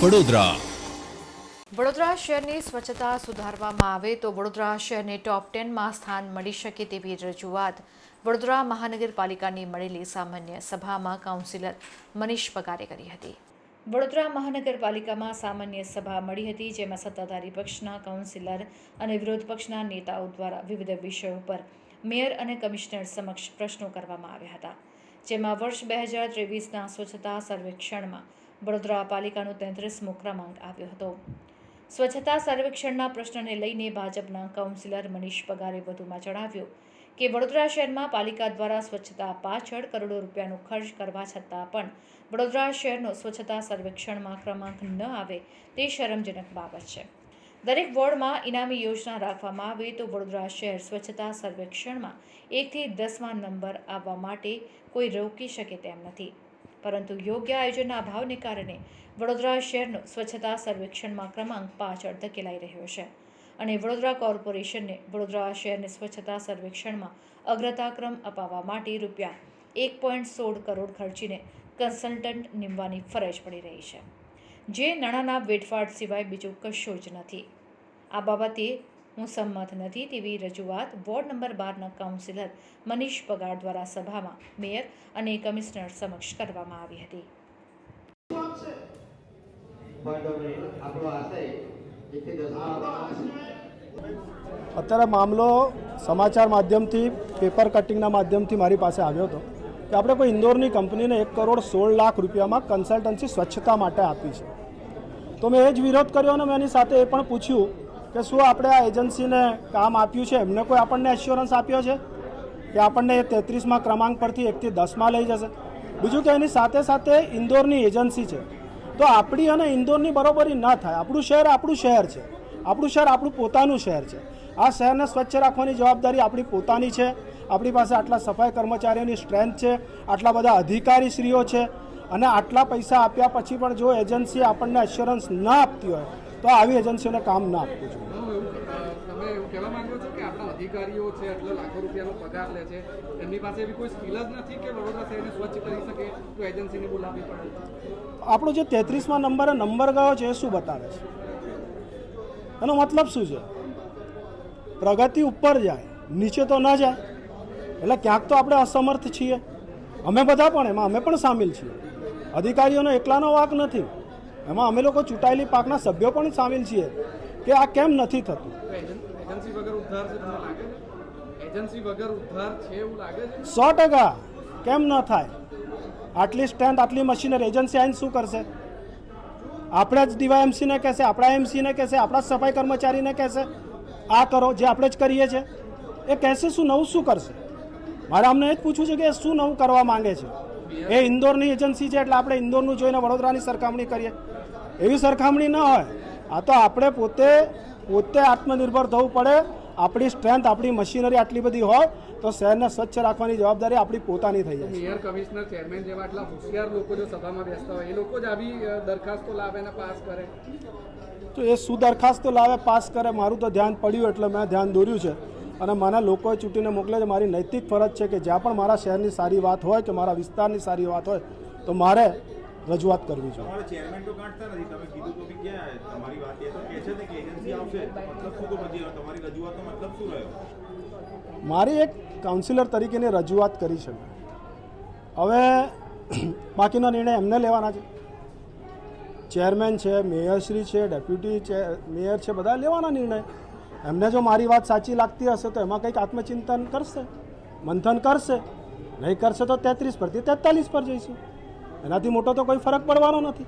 વડોદરા વડોદરા શહેરની સ્વચ્છતા સુધારવામાં આવે તો વડોદરા શહેરને ટોપ ટેનમાં સ્થાન મળી શકે તેવી રજૂઆત વડોદરા મહાનગરપાલિકાની મળેલી સામાન્ય સભામાં કાઉન્સિલર મનીષ પગારે કરી હતી. વડોદરા મહાનગરપાલિકામાં સામાન્ય સભા મળી હતી, જેમાં સત્તાધારી પક્ષના કાઉન્સિલર અને વિરોધ પક્ષના નેતાઓ દ્વારા વિવિધ વિષયો પર મેયર અને કમિશનર સમક્ષ પ્રશ્નો કરવામાં આવ્યા હતા. જેમાં વર્ષ બે હજાર ત્રેવીસના સ્વચ્છતા સર્વેક્ષણમાં વડોદરા પાલિકાનો તેત્રીસમો ક્રમાંક આવ્યો હતો. સ્વચ્છતા સર્વેક્ષણના પ્રશ્નને લઈને ભાજપના કાઉન્સિલર મનીષ પગારે વધુમાં જણાવ્યું કે વડોદરા શહેરમાં પાલિકા દ્વારા સ્વચ્છતા પાછળ કરોડો રૂપિયાનો ખર્ચ કરવા છતાં પણ વડોદરા શહેરનો સ્વચ્છતા સર્વેક્ષણમાં ક્રમાંક ન આવે તે શરમજનક બાબત છે. દરેક વોર્ડમાં ઇનામી યોજના રાખવામાં આવે તો વડોદરા શહેર સ્વચ્છતા સર્વેક્ષણમાં એકથી દસમા નંબર આવવા માટે કોઈ રોકી શકે તેમ નથી. પરંતુ યોગ્ય આયોજનના અભાવને કારણે વડોદરા શહેરનો સ્વચ્છતા સર્વેક્ષણમાં ક્રમાંક પાછળ ધકેલાઈ રહ્યો છે અને વડોદરા કોર્પોરેશનને વડોદરા શહેરને સ્વચ્છતા સર્વેક્ષણમાં અગ્રતાક્રમ અપાવવા માટે રૂપિયા એક પોઈન્ટ સોળ કરોડ ખર્ચીને કન્સલ્ટન્ટ નીમવાની ફરજ પડી રહી છે. જે નાણાંના વેડફાટ સિવાય બીજું કશું જ નથી. આ બાબતે હું સંમત નથી તેવી રજૂઆત વોર્ડ નંબર બારના કાઉન્સિલર મનીષ પગાર દ્વારા સભામાં મેયર અને કમિશનર સમક્ષ કરવામાં આવી હતી. અત્યારે મામલો સમાચાર માધ્યમથી, પેપર કટિંગના માધ્યમથી મારી પાસે આવ્યો હતો. કે આપણે કોઈ ઇન્દોરની કંપનીને એક કરોડ સોળ લાખ રૂપિયામાં કન્સલ્ટન્સી સ્વચ્છતા માટે આપી છે. તો મેં એ જ વિરોધ કર્યો અને મેં એની સાથે એ પણ પૂછ્યું કે શું આપણે આ એજન્સીને કામ આપ્યું છે? એમને કોઈ આપણને એશ્યોરન્સ આપ્યો છે કે આપણને એ તેત્રીસમાં ક્રમાંક પરથી એકથી દસમાં લઈ જશે? બીજું કે એની સાથે સાથે ઇન્દોરની એજન્સી છે. તો આપણી અને ઇન્દોરની બરોબરી ન થાય. આપણું શહેર આપણું શહેર છે. આપણું શહેર આપણું પોતાનું શહેર છે. આ શહેરને સ્વચ્છ રાખવાની જવાબદારી આપણી પોતાની છે. આપણી પાસે આટલા સફાઈ કર્મચારીઓની સ્ટ્રેન્થ છે આટલા બધા અધિકારીશ્રીઓ છે અને આટલા પૈસા આપ્યા પછી પણ જો એજન્સી આપણને એશ્યોરન્સ ન આપતી હોય તો આવી એજન્સીઓને કામ ના આપવું જોઈએ. આપણો જે તેત્રીસમાં નંબરે નંબર ગયો છે એ શું બતાવે છે? એનો મતલબ શું છે? પ્રગતિ ઉપર જાય નીચે તો ન જાય. એટલે ક્યાંક તો આપણે અસમર્થ છીએ. અમે બધા પણ એમાં અમે પણ સામેલ છીએ. અધિકારીઓનો એકલાનો વાક નથી. એમાં અમે લોકો ચૂંટાયેલી પાકના સભ્યો પણ સામેલ છીએ કે આ કેમ નથી થતું? સો ટકા. કેમ ન થાય? આટલી સ્ટ્રેન્થ આટલી મશીનરી એજન્સી આવીને શું કરશે? આપણે જ ડીવાયએમસીને કહેશે આપણા એમસીને કહેશે આપણા સફાઈ કર્મચારીને કહેશે. આ કરો જે આપણે જ કરીએ છીએ, એ કહેશે શું નવું શું કરશે? મારે અમને એ જ પૂછવું છે કે એ શું નવું કરવા માંગે છે? એ ઇન્દોરની એજન્સી છે એટલે આપણે ઇન્દોરનું જોઈને વડોદરાની સરખામણી કરીએ. એવી સરખામણી ન હોય, આ તો આપણે પોતે પોતે આત્મનિર્ભર થવું પડે આપણી સ્ટ્રેન્થ આપણી મશીનરી આટલી બધી હોય તો શહેરને સ્વચ્છ રાખવાની જવાબદારી આપણી પોતાની થઈ જાય મેયર કમિશનર ચેરમેન જેવા આટલા હોશિયાર લોકો જો સભામાં બેસતા હોય એ લોકો જ આવી દરખાસ્તો લાવે અને પાસ કરે? તો એ શું દરખાસ્તો લાવે પાસ કરે મારું તો ધ્યાન પડ્યું એટલે મેં ધ્યાન દોર્યું છે. અને મને લોકોએ ચૂંટીને મોકલે છે મારી નૈતિક ફરજ છે કે જ્યાં પણ મારા શહેરની સારી વાત હોય કે મારા વિસ્તારની સારી વાત હોય તો મારે રજૂઆત કરવી જોઈએ. મારી એક કાઉન્સિલર તરીકેની રજૂઆત કરી છે. હવે બાકીનો નિર્ણય એમને લેવાના છે. ચેરમેન છે મેયરશ્રી છે ડેપ્યુટી મેયર છે બધા લેવાના નિર્ણય. એમને જો મારી વાત સાચી લાગતી હશે તો એમાં કંઈક આત્મચિંતન કરશે મંથન કરશે. નહીં કરશે તો તેત્રીસ પરથી તેતાલીસ પર જઈશું. એનાથી મોટો તો કોઈ ફરક પડવાનો નથી.